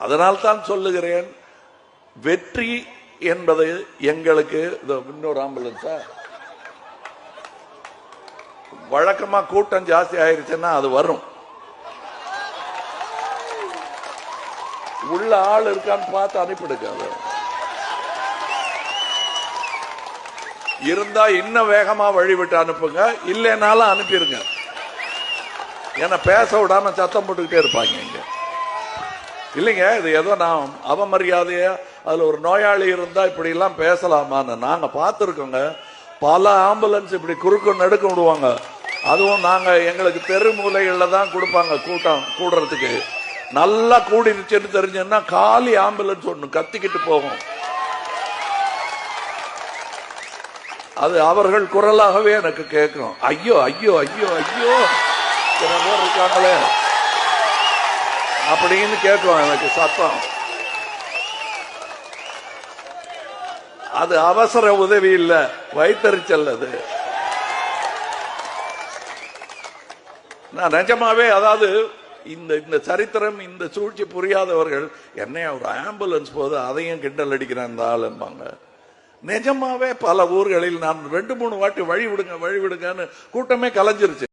அதனால் தான் சொல்லுகிறேன் வெற்றி என்பது எங்களுக்கு இன்னொரு ஆம்புலன்ஸா வழக்கமா கூட்டம் ஜாஸ்தி ஆயிருச்சுன்னா அது வரும். உள்ள ஆள் இருக்கான்னு பார்த்து அனுப்பிடுங்க இருந்தா இன்னும் வேகமா வழிவிட்டு அனுப்புங்க இல்லைனாலும் அனுப்பிடுங்க ஏன்னா பேச விடாம சத்தம் போட்டுக்கிட்டே இருப்பாங்க இங்க. இல்லைங்க இது ஏதோ நான் அவமரியாதையா அதுல ஒரு நோயாளி இருந்தா இப்படி எல்லாம் பேசலாமான்னு. நாங்க பார்த்துருக்கோங்க. பல ஆம்புலன்ஸ் இப்படி குறுக்கு நடுக்க விடுவாங்க. அதுவும் நாங்க எங்களுக்கு தெரு மூலைகள்ல தான் கொடுப்பாங்க கூட்டம் கூடுறதுக்கு. நல்லா கூடிருச்சுன்னு தெரிஞ்சுன்னா காலி ஆம்புலன்ஸ் ஒன்று கத்திக்கிட்டு போகும். அது அவர்கள் குரலாகவே எனக்கு கேட்கும். ஐயோ ஐயோ ஐயோ ஐயோ. இருக்காங்களே. அப்படின்னு கேட்கும் எனக்கு சத்தம். அது அவசர உதவி இல்ல வைத்தறிச்சல் அது. நான் நிஜமாவே அதாவது இந்த இந்த சரித்திரம் இந்த சூழ்ச்சி புரியாதவர்கள் என்னைய ஒரு ஆம்புலன்ஸ் போது அதையும் கிண்டல் அடிக்கிறான் இந்த ஆளும்பாங்க நிஜமாவே பல ஊர்களில் நான் ரெண்டு மூணு வாட்டி வழி விடுங்க வழி விடுங்கன்னு கூட்டமே கலைஞ்சிருச்சு.